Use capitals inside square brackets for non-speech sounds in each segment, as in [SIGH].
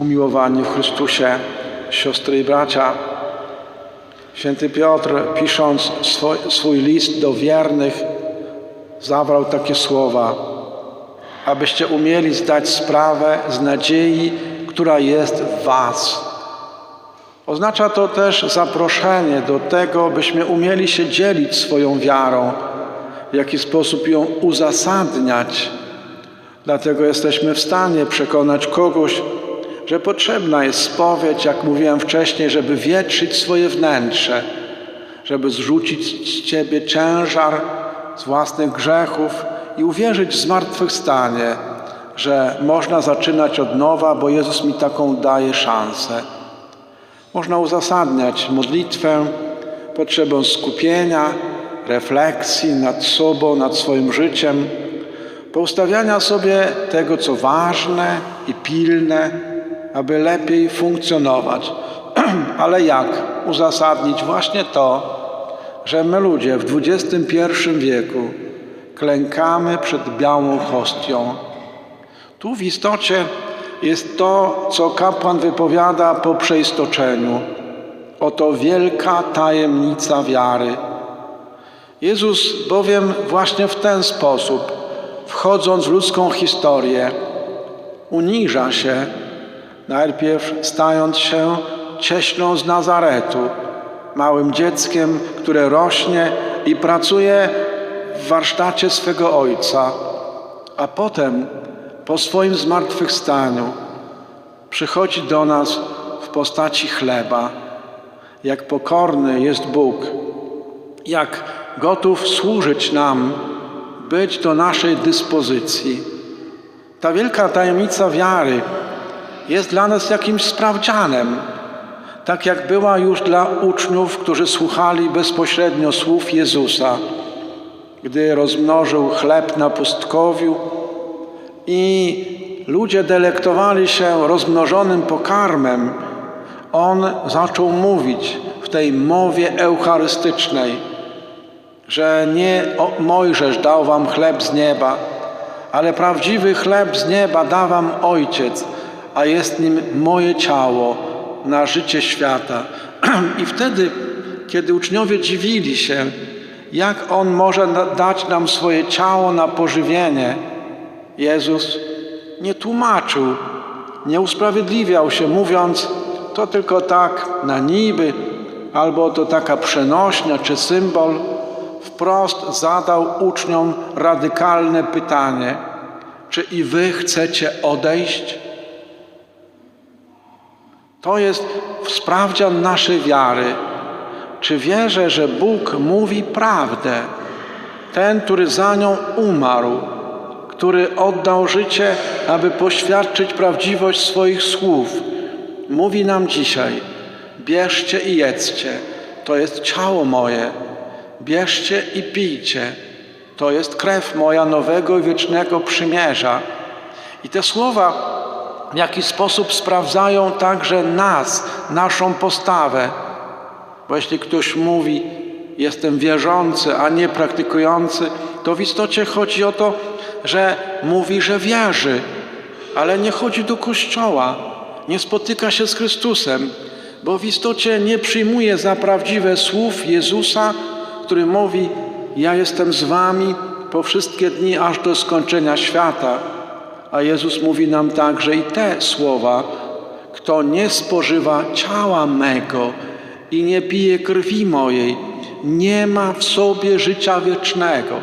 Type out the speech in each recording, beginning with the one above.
Umiłowani w Chrystusie, siostry i bracia, święty Piotr, pisząc swój, swój list do wiernych, zabrał takie słowa, abyście umieli zdać sprawę z nadziei, która jest w Was. Oznacza to też zaproszenie do tego, byśmy umieli się dzielić swoją wiarą, w jaki sposób ją uzasadniać. Dlatego jesteśmy w stanie przekonać kogoś, że potrzebna jest spowiedź, jak mówiłem wcześniej, żeby wietrzyć swoje wnętrze, żeby zrzucić z Ciebie ciężar z własnych grzechów i uwierzyć w zmartwychwstanie, że można zaczynać od nowa, bo Jezus mi taką daje szansę. Można uzasadniać modlitwę potrzebą skupienia, refleksji nad sobą, nad swoim życiem, poustawiania sobie tego, co ważne i pilne, aby lepiej funkcjonować. [CLEARS THROAT] Ale jak uzasadnić właśnie to, że my ludzie w XXI wieku klękamy przed białą hostią? Tu w istocie jest to, co kapłan wypowiada po przeistoczeniu. Oto wielka tajemnica wiary. Jezus bowiem właśnie w ten sposób, wchodząc w ludzką historię, uniża się, najpierw stając się cieśną z Nazaretu, małym dzieckiem, które rośnie i pracuje w warsztacie swego ojca, a potem po swoim zmartwychwstaniu przychodzi do nas w postaci chleba. Jak pokorny jest Bóg, jak gotów służyć nam, być do naszej dyspozycji. Ta wielka tajemnica wiary jest dla nas jakimś sprawdzianem, tak jak była już dla uczniów, którzy słuchali bezpośrednio słów Jezusa, gdy rozmnożył chleb na pustkowiu i ludzie delektowali się rozmnożonym pokarmem, on zaczął mówić w tej mowie eucharystycznej, że nie Mojżesz dał wam chleb z nieba, ale prawdziwy chleb z nieba da wam Ojciec, a jest nim moje ciało na życie świata. [CLEARS THROAT] I wtedy, kiedy uczniowie dziwili się, jak On może dać nam swoje ciało na pożywienie, Jezus nie tłumaczył, nie usprawiedliwiał się, mówiąc, to tylko tak na niby, albo to taka przenośnia czy symbol. Wprost zadał uczniom radykalne pytanie: czy i wy chcecie odejść? To jest sprawdzian naszej wiary. Czy wierzę, że Bóg mówi prawdę? Ten, który za nią umarł, który oddał życie, aby poświadczyć prawdziwość swoich słów, mówi nam dzisiaj: bierzcie i jedzcie, to jest ciało moje, bierzcie i pijcie, to jest krew moja nowego i wiecznego przymierza. I te słowa w jakiś sposób sprawdzają także nas, naszą postawę. Bo jeśli ktoś mówi, jestem wierzący, a nie praktykujący, to w istocie chodzi o to, że mówi, że wierzy, ale nie chodzi do kościoła, nie spotyka się z Chrystusem, bo w istocie nie przyjmuje za prawdziwe słów Jezusa, który mówi: Ja jestem z wami po wszystkie dni aż do skończenia świata. A Jezus mówi nam także i te słowa: Kto nie spożywa ciała mego i nie pije krwi mojej, nie ma w sobie życia wiecznego.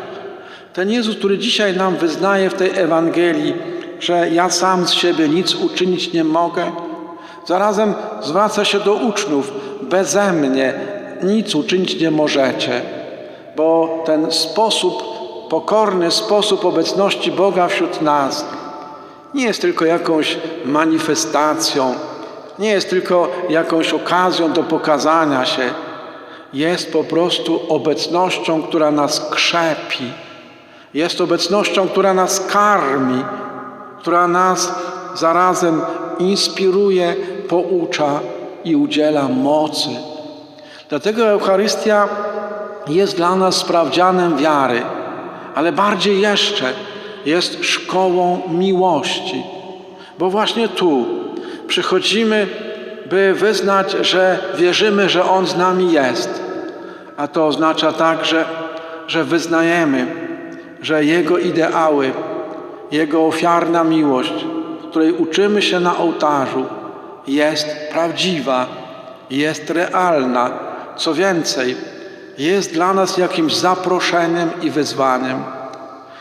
Ten Jezus, który dzisiaj nam wyznaje w tej Ewangelii, że ja sam z siebie nic uczynić nie mogę, zarazem zwraca się do uczniów: Beze mnie nic uczynić nie możecie, bo ten sposób, pokorny sposób obecności Boga wśród nas, nie jest tylko jakąś manifestacją, nie jest tylko jakąś okazją do pokazania się. Jest po prostu obecnością, która nas krzepi. Jest obecnością, która nas karmi, która nas zarazem inspiruje, poucza i udziela mocy. Dlatego Eucharystia jest dla nas sprawdzianem wiary, ale bardziej jeszcze jest szkołą miłości, bo właśnie tu, przychodzimy, by wyznać, że wierzymy, że On z nami jest. A to oznacza także, że wyznajemy, że Jego ideały, Jego ofiarna miłość, której uczymy się na ołtarzu, jest prawdziwa, jest realna. Co więcej, jest dla nas jakimś zaproszeniem i wyzwaniem.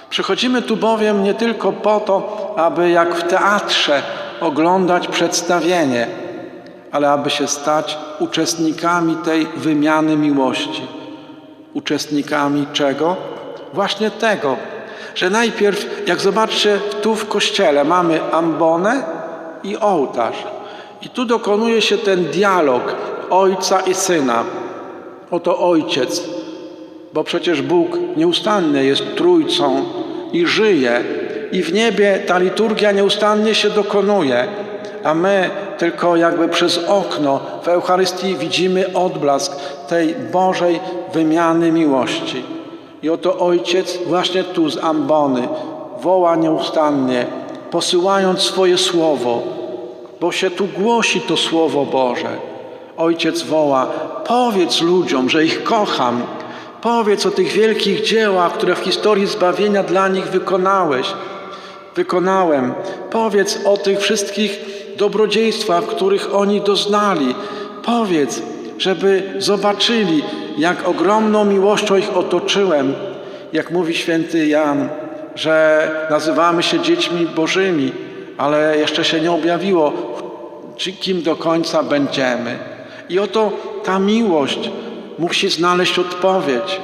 Przychodzimy tu bowiem nie tylko po to, aby jak w teatrze oglądać przedstawienie, ale aby się stać uczestnikami tej wymiany miłości. Uczestnikami czego? Właśnie tego, że najpierw, jak zobaczcie, tu w kościele mamy ambonę i ołtarz. I tu dokonuje się ten dialog ojca i syna. Oto ojciec, bo przecież Bóg nieustannie jest trójcą i żyje, i w niebie ta liturgia nieustannie się dokonuje, a my tylko jakby przez okno w Eucharystii widzimy odblask tej Bożej wymiany miłości. I oto Ojciec właśnie tu z ambony woła nieustannie, posyłając swoje słowo, bo się tu głosi to Słowo Boże. Ojciec woła: Powiedz ludziom, że ich kocham. Powiedz o tych wielkich dziełach, które w historii zbawienia dla nich wykonałeś. Wykonałem. Powiedz o tych wszystkich dobrodziejstwach, których oni doznali. Powiedz, żeby zobaczyli, jak ogromną miłością ich otoczyłem. Jak mówi święty Jan, że nazywamy się dziećmi Bożymi, ale jeszcze się nie objawiło, kim do końca będziemy. I oto ta miłość musi znaleźć odpowiedź.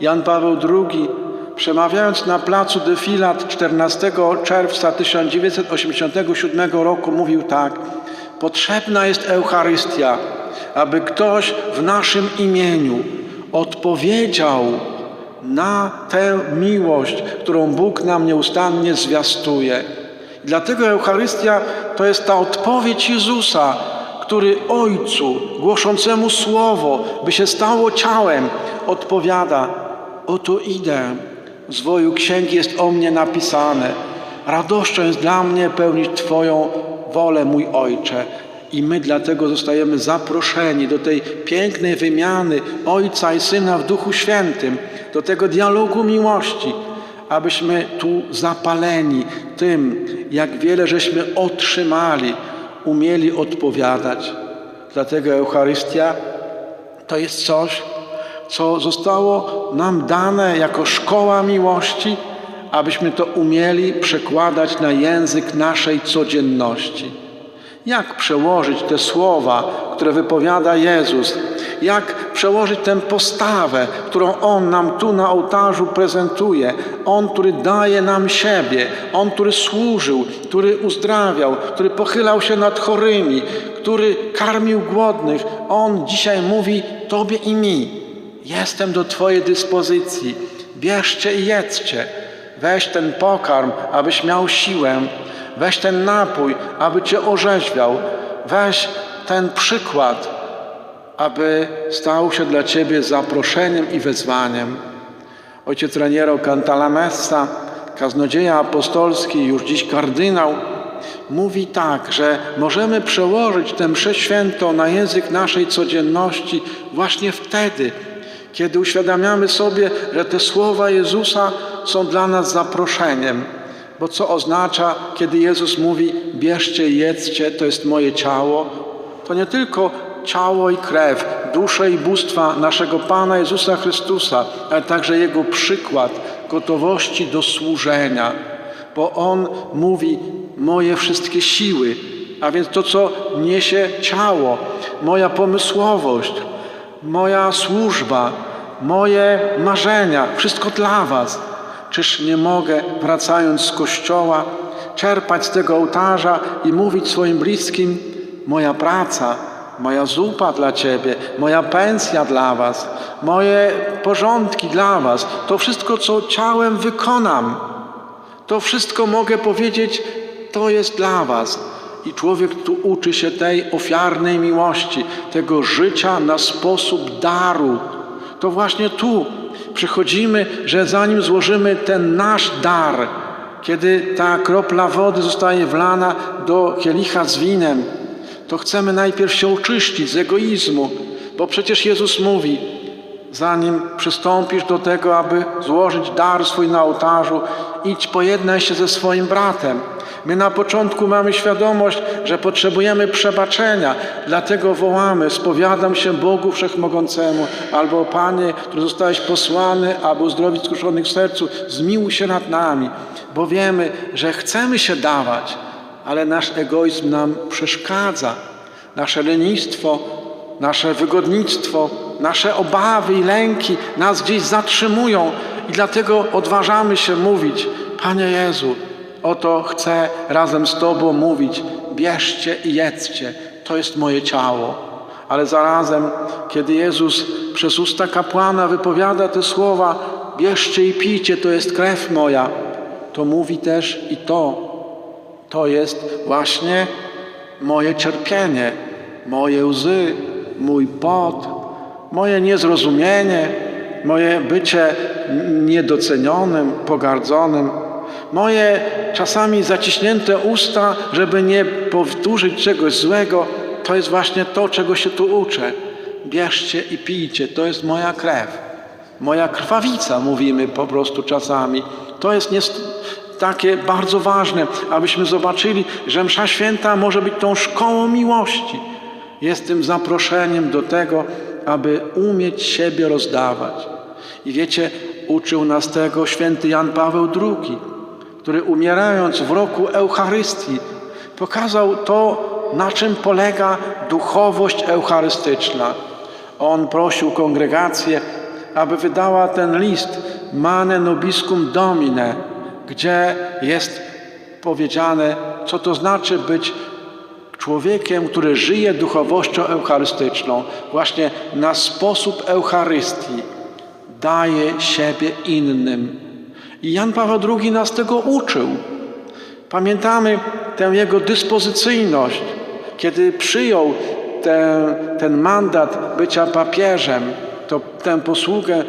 Jan Paweł II, przemawiając na placu Defilat 14 czerwca 1987 roku, mówił tak: Potrzebna jest Eucharystia, aby ktoś w naszym imieniu odpowiedział na tę miłość, którą Bóg nam nieustannie zwiastuje. Dlatego Eucharystia to jest ta odpowiedź Jezusa, który Ojcu, głoszącemu Słowo, by się stało ciałem, odpowiada: Oto idę, z woju księgi jest o mnie napisane. Radością jest dla mnie pełnić Twoją wolę, mój Ojcze. I my dlatego zostajemy zaproszeni do tej pięknej wymiany Ojca i Syna w Duchu Świętym, do tego dialogu miłości, abyśmy tu zapaleni tym, jak wiele żeśmy otrzymali, umieli odpowiadać. Dlatego Eucharystia to jest coś, co zostało nam dane jako szkoła miłości, abyśmy to umieli przekładać na język naszej codzienności. Jak przełożyć te słowa, które wypowiada Jezus? Jak przełożyć tę postawę, którą On nam tu na ołtarzu prezentuje? On, który daje nam siebie, On, który służył, który uzdrawiał, który pochylał się nad chorymi, który karmił głodnych. On dzisiaj mówi Tobie i mi: Jestem do Twojej dyspozycji. Bierzcie i jedzcie. Weź ten pokarm, abyś miał siłę. Weź ten napój, aby Cię orzeźwiał. Weź ten przykład, aby stał się dla Ciebie zaproszeniem i wezwaniem. Ojciec Raniero Cantalamessa, kaznodzieja apostolski, już dziś kardynał, mówi tak, że możemy przełożyć tę mszę świętą na język naszej codzienności właśnie wtedy, kiedy uświadamiamy sobie, że te słowa Jezusa są dla nas zaproszeniem. Bo co oznacza, kiedy Jezus mówi: Bierzcie jedzcie, to jest moje ciało? To nie tylko ciało i krew, duszę i bóstwa naszego Pana Jezusa Chrystusa, ale także Jego przykład gotowości do służenia. Bo On mówi: Moje wszystkie siły, a więc to, co niesie ciało, moja pomysłowość, moja służba, moje marzenia, wszystko dla Was. Czyż nie mogę, wracając z kościoła, czerpać z tego ołtarza i mówić swoim bliskim: Moja praca, moja zupa dla Ciebie, moja pensja dla Was, moje porządki dla Was, to wszystko, co ciałem wykonam, to wszystko mogę powiedzieć, to jest dla Was. I człowiek tu uczy się tej ofiarnej miłości, tego życia na sposób daru. To właśnie tu przychodzimy, że zanim złożymy ten nasz dar, kiedy ta kropla wody zostaje wlana do kielicha z winem, to chcemy najpierw się oczyścić z egoizmu, bo przecież Jezus mówi, zanim przystąpisz do tego, aby złożyć dar swój na ołtarzu, idź pojednaj się ze swoim bratem. My na początku mamy świadomość, że potrzebujemy przebaczenia, dlatego wołamy, spowiadam się Bogu Wszechmogącemu, albo Panie, który zostałeś posłany, aby uzdrowić skruszonych w sercu, zmiłuj się nad nami, bo wiemy, że chcemy się dawać, ale nasz egoizm nam przeszkadza, nasze lenistwo, nasze wygodnictwo, nasze obawy i lęki nas gdzieś zatrzymują i dlatego odważamy się mówić, Panie Jezu, oto chcę razem z Tobą mówić, bierzcie i jedzcie, to jest moje ciało. Ale zarazem, kiedy Jezus przez usta kapłana wypowiada te słowa, bierzcie i pijcie, to jest krew moja, to mówi też i to, to jest właśnie moje cierpienie, moje łzy, mój pot, moje niezrozumienie, moje bycie niedocenionym, pogardzonym, moje czasami zaciśnięte usta, żeby nie powtórzyć czegoś złego, to jest właśnie to, czego się tu uczę. Bierzcie i pijcie, to jest moja krew. Moja krwawica, mówimy po prostu czasami. To jest niest- takie bardzo ważne, abyśmy zobaczyli, że Msza Święta może być tą szkołą miłości. Jest tym zaproszeniem do tego, aby umieć siebie rozdawać. I wiecie, uczył nas tego święty Jan Paweł II, który umierając w roku Eucharystii pokazał to, na czym polega duchowość eucharystyczna. On prosił kongregację, aby wydała ten list Mane Nobiscum Domine, gdzie jest powiedziane, co to znaczy być człowiekiem, który żyje duchowością eucharystyczną, właśnie na sposób Eucharystii daje siebie innym. I Jan Paweł II nas tego uczył. Pamiętamy tę jego dyspozycyjność, kiedy przyjął ten, ten mandat bycia papieżem, to, tę posługę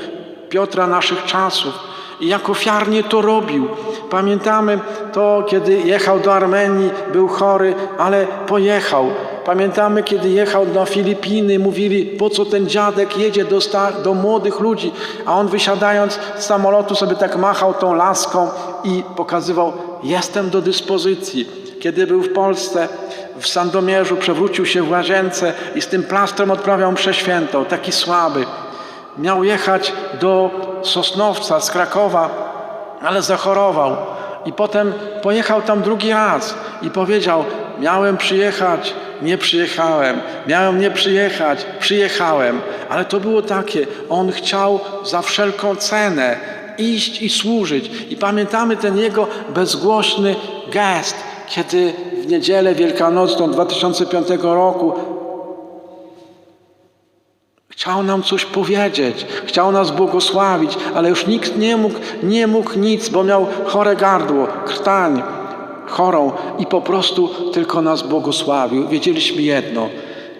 Piotra naszych czasów i jak ofiarnie to robił. Pamiętamy to, kiedy jechał do Armenii, był chory, ale pojechał. Pamiętamy, kiedy jechał do Filipiny, mówili, po co ten dziadek jedzie do, sta- do młodych ludzi, a on wysiadając z samolotu sobie tak machał tą laską i pokazywał, jestem do dyspozycji. Kiedy był w Polsce, w Sandomierzu, przewrócił się w łazience i z tym plastrem odprawiał mszę świętą, taki słaby. Miał jechać do Sosnowca z Krakowa, ale zachorował. I potem pojechał tam drugi raz i powiedział: Miałem przyjechać, nie przyjechałem. Miałem nie przyjechać, przyjechałem. Ale to było takie: on chciał za wszelką cenę iść i służyć. I pamiętamy ten jego bezgłośny gest, kiedy w niedzielę wielkanocną 2005 roku Chciał nam coś powiedzieć, chciał nas błogosławić, ale już nikt nie mógł, nie mógł nic, bo miał chore gardło, krtań, chorą i po prostu tylko nas błogosławił. Wiedzieliśmy jedno,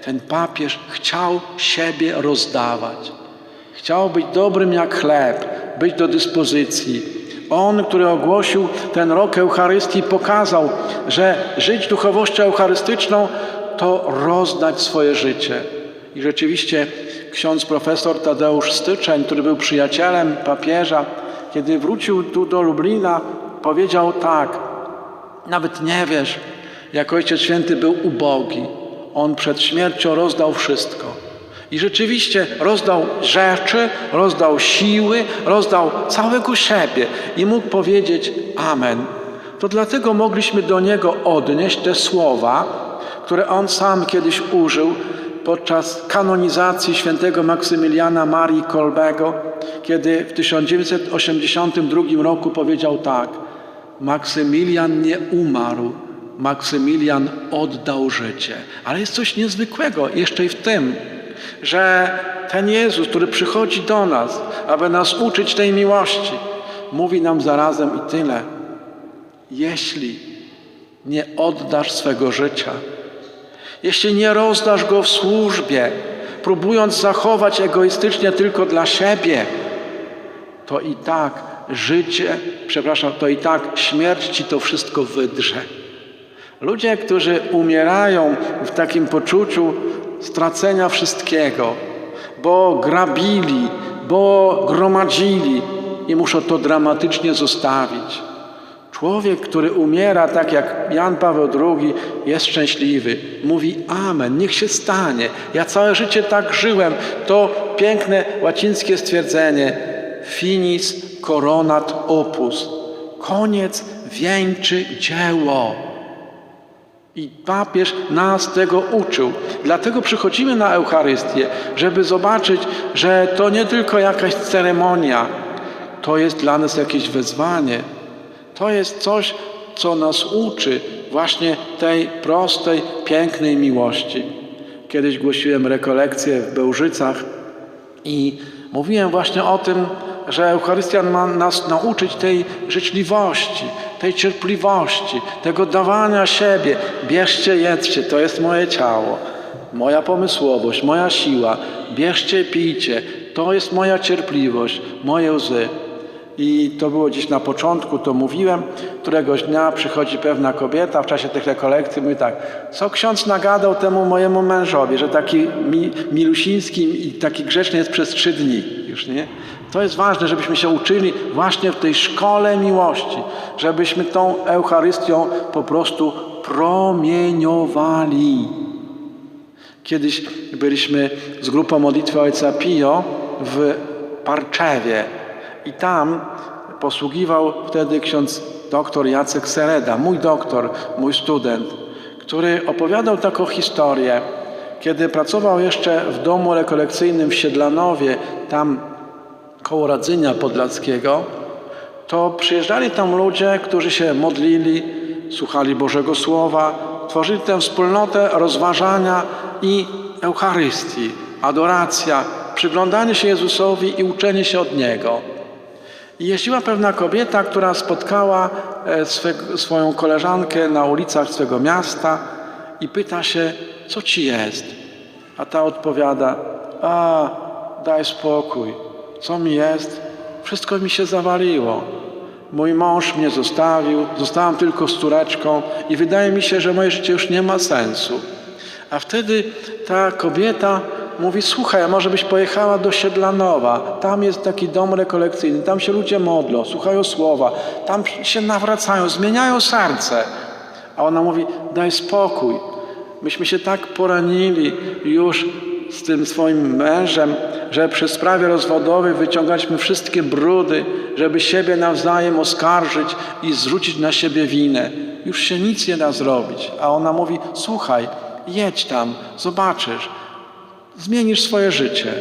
ten papież chciał siebie rozdawać. Chciał być dobrym jak chleb, być do dyspozycji. On, który ogłosił ten rok Eucharystii, pokazał, że żyć duchowością eucharystyczną to rozdać swoje życie. I rzeczywiście ksiądz profesor Tadeusz Styczeń, który był przyjacielem papieża, kiedy wrócił tu do Lublina, powiedział tak: Nawet nie wiesz, jak Ojciec Święty był ubogi. On przed śmiercią rozdał wszystko. I rzeczywiście rozdał rzeczy, rozdał siły, rozdał całego siebie i mógł powiedzieć Amen. To dlatego mogliśmy do niego odnieść te słowa, które on sam kiedyś użył podczas kanonizacji świętego Maksymiliana Marii Kolbego, kiedy w 1982 roku powiedział tak: Maksymilian nie umarł, Maksymilian oddał życie. Ale jest coś niezwykłego jeszcze i w tym, że ten Jezus, który przychodzi do nas, aby nas uczyć tej miłości, mówi nam zarazem i tyle. Jeśli nie oddasz swego życia, jeśli nie rozdasz go w służbie, próbując zachować egoistycznie tylko dla siebie, to i tak życie, przepraszam, to i tak śmierć ci to wszystko wydrze. Ludzie, którzy umierają w takim poczuciu stracenia wszystkiego, bo grabili, bo gromadzili i muszą to dramatycznie zostawić. Człowiek, który umiera tak jak Jan Paweł II, jest szczęśliwy. Mówi Amen, niech się stanie. Ja całe życie tak żyłem. To piękne łacińskie stwierdzenie finis coronat opus. Koniec wieńczy dzieło. I papież nas tego uczył. Dlatego przychodzimy na Eucharystię, żeby zobaczyć, że to nie tylko jakaś ceremonia, to jest dla nas jakieś wezwanie. To jest coś, co nas uczy właśnie tej prostej, pięknej miłości. Kiedyś głosiłem rekolekcję w Bełżycach i mówiłem właśnie o tym, że Eucharystia ma nas nauczyć tej życzliwości, tej cierpliwości, tego dawania siebie. Bierzcie, jedzcie, to jest moje ciało, moja pomysłowość, moja siła. Bierzcie, pijcie, to jest moja cierpliwość, moje łzy. I to było gdzieś na początku, to mówiłem. Któregoś dnia przychodzi pewna kobieta w czasie tych rekolekcji, mówi tak, co ksiądz nagadał temu mojemu mężowi, że taki mi, milusiński i taki grzeczny jest przez trzy dni już, nie? To jest ważne, żebyśmy się uczyli właśnie w tej szkole miłości, żebyśmy tą Eucharystią po prostu promieniowali. Kiedyś byliśmy z grupą modlitwy Ojca Pio w Parczewie i tam posługiwał wtedy ksiądz doktor Jacek Sereda, mój doktor, mój student, który opowiadał taką historię, kiedy pracował jeszcze w domu rekolekcyjnym w Siedlanowie, tam koło Radzynia Podlackiego, to przyjeżdżali tam ludzie, którzy się modlili, słuchali Bożego Słowa, tworzyli tę wspólnotę rozważania i Eucharystii, adoracja, przyglądanie się Jezusowi i uczenie się od Niego. Jeździła pewna kobieta, która spotkała e, swe, swoją koleżankę na ulicach swego miasta i pyta się, co ci jest? A ta odpowiada, a daj spokój, co mi jest? Wszystko mi się zawaliło. Mój mąż mnie zostawił, zostałam tylko z córeczką i wydaje mi się, że moje życie już nie ma sensu. A wtedy ta kobieta mówi, słuchaj, a może byś pojechała do Siedlanowa, tam jest taki dom rekolekcyjny, tam się ludzie modlą, słuchają słowa, tam się nawracają, zmieniają serce. A ona mówi, daj spokój, myśmy się tak poranili już z tym swoim mężem, że przy sprawie rozwodowej wyciągaliśmy wszystkie brudy, żeby siebie nawzajem oskarżyć i zrzucić na siebie winę. Już się nic nie da zrobić. A ona mówi, słuchaj, jedź tam, zobaczysz, zmienisz swoje życie.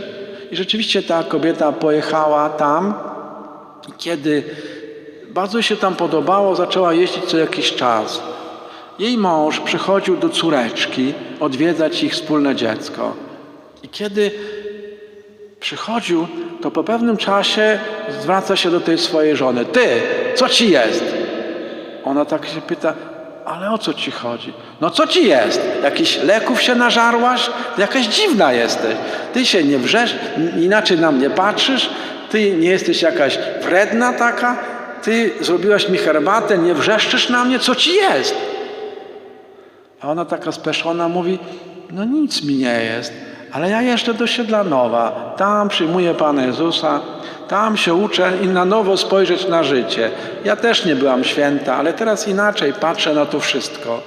I rzeczywiście ta kobieta pojechała tam kiedy bardzo się tam podobało, zaczęła jeździć co jakiś czas. Jej mąż przychodził do córeczki odwiedzać ich wspólne dziecko. I kiedy przychodził, to po pewnym czasie zwraca się do tej swojej żony. Ty, co ci jest? Ona tak się pyta, ale o co ci chodzi? No co ci jest? Jakiś leków się nażarłaś? Jakaś dziwna jesteś. Ty się nie wrzesz, inaczej na mnie patrzysz, ty nie jesteś jakaś wredna taka, ty zrobiłaś mi herbatę, nie wrzeszczysz na mnie, co ci jest? A ona taka speszona mówi, no nic mi nie jest, ale ja jeszcze do Siedlanowa, tam przyjmuję Pana Jezusa, tam się uczę i na nowo spojrzeć na życie. Ja też nie byłam święta, ale teraz inaczej patrzę na to wszystko.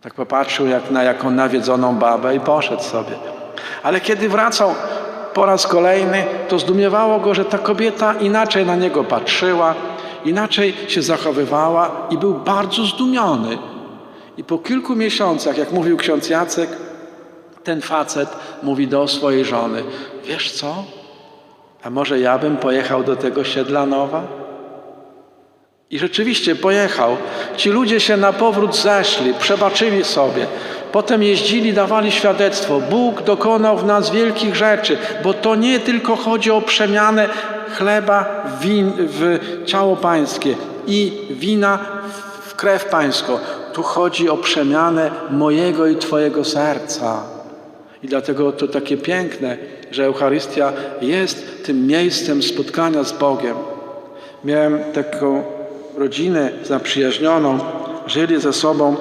Tak popatrzył jak na jaką nawiedzoną babę i poszedł sobie. Ale kiedy wracał po raz kolejny, to zdumiewało go, że ta kobieta inaczej na niego patrzyła, inaczej się zachowywała i był bardzo zdumiony. I po kilku miesiącach, jak mówił ksiądz Jacek, ten facet mówi do swojej żony: Wiesz co? A może ja bym pojechał do tego Siedlanowa? I rzeczywiście pojechał. Ci ludzie się na powrót zeszli, przebaczyli sobie. Potem jeździli, dawali świadectwo. Bóg dokonał w nas wielkich rzeczy, bo to nie tylko chodzi o przemianę chleba win, w ciało pańskie i wina w krew pańską. Tu chodzi o przemianę mojego i Twojego serca. I dlatego to takie piękne, że Eucharystia jest tym miejscem spotkania z Bogiem. Miałem taką rodzinę zaprzyjaźnioną, żyli ze sobą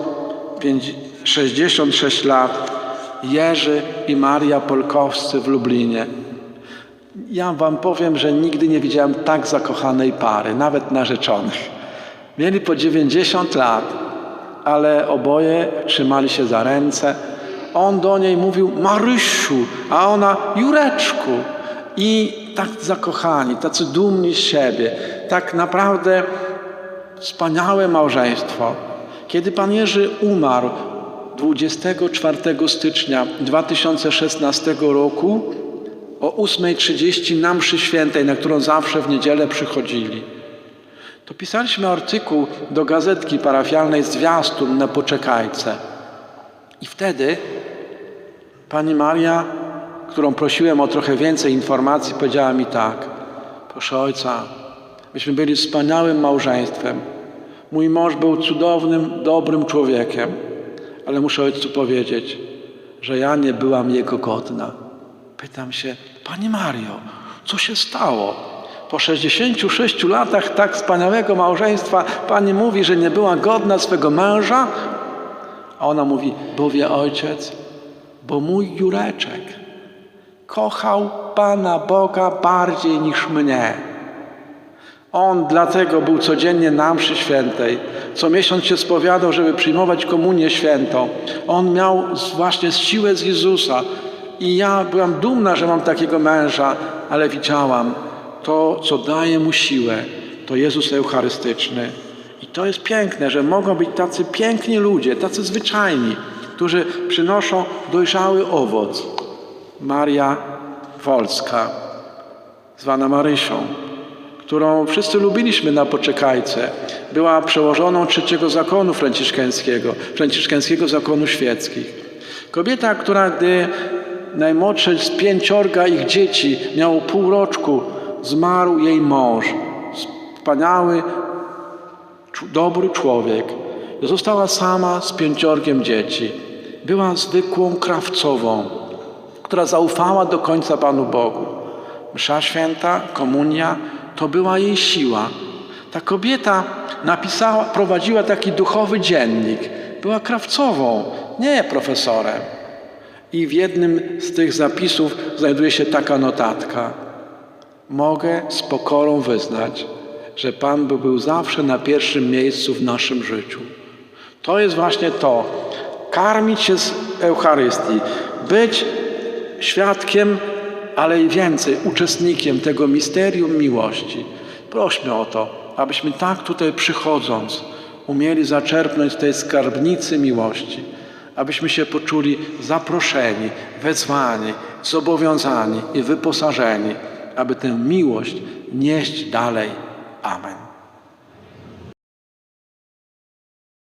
pięć- 66 lat Jerzy i Maria Polkowscy w Lublinie. Ja wam powiem, że nigdy nie widziałem tak zakochanej pary, nawet narzeczonych. Mieli po 90 lat, ale oboje trzymali się za ręce. On do niej mówił Marysiu, a ona Jureczku. I tak zakochani, tacy dumni z siebie. Tak naprawdę wspaniałe małżeństwo. Kiedy Pan Jerzy umarł 24 stycznia 2016 roku o 8.30 na mszy świętej, na którą zawsze w niedzielę przychodzili, to pisaliśmy artykuł do gazetki parafialnej Zwiastun na Poczekajce. I wtedy pani Maria, którą prosiłem o trochę więcej informacji, powiedziała mi tak: Proszę ojca, myśmy byli wspaniałym małżeństwem. Mój mąż był cudownym, dobrym człowiekiem, ale muszę ojcu powiedzieć, że ja nie byłam jego godna. Pytam się, Pani Mario, co się stało? Po 66 latach tak wspaniałego małżeństwa Pani mówi, że nie była godna swego męża? A ona mówi, bo wie ojciec, bo mój Jureczek kochał Pana Boga bardziej niż mnie. On dlatego był codziennie na mszy świętej. Co miesiąc się spowiadał, żeby przyjmować komunię świętą. On miał właśnie siłę z Jezusa. I ja byłam dumna, że mam takiego męża, ale widziałam to, co daje mu siłę, to Jezus Eucharystyczny. I to jest piękne, że mogą być tacy piękni ludzie, tacy zwyczajni, którzy przynoszą dojrzały owoc. Maria Wolska, zwana Marysią, którą wszyscy lubiliśmy na poczekajce. Była przełożoną trzeciego zakonu franciszkańskiego, franciszkańskiego zakonu świeckich. Kobieta, która gdy najmłodsze z pięciorga ich dzieci miało pół roczku, zmarł jej mąż. Wspaniały, dobry człowiek. Została sama z pięciorgiem dzieci. Była zwykłą krawcową, która zaufała do końca Panu Bogu. Msza święta, komunia to była jej siła. Ta kobieta napisała, prowadziła taki duchowy dziennik. Była krawcową, nie profesorem. I w jednym z tych zapisów znajduje się taka notatka. Mogę z pokorą wyznać, że Pan by był zawsze na pierwszym miejscu w naszym życiu. To jest właśnie to. Karmić się z Eucharystii, być świadkiem, ale i więcej, uczestnikiem tego misterium miłości. Prośmy o to, abyśmy tak tutaj przychodząc umieli zaczerpnąć tej skarbnicy miłości, abyśmy się poczuli zaproszeni, wezwani, zobowiązani i wyposażeni, aby tę miłość nieść dalej. Amen.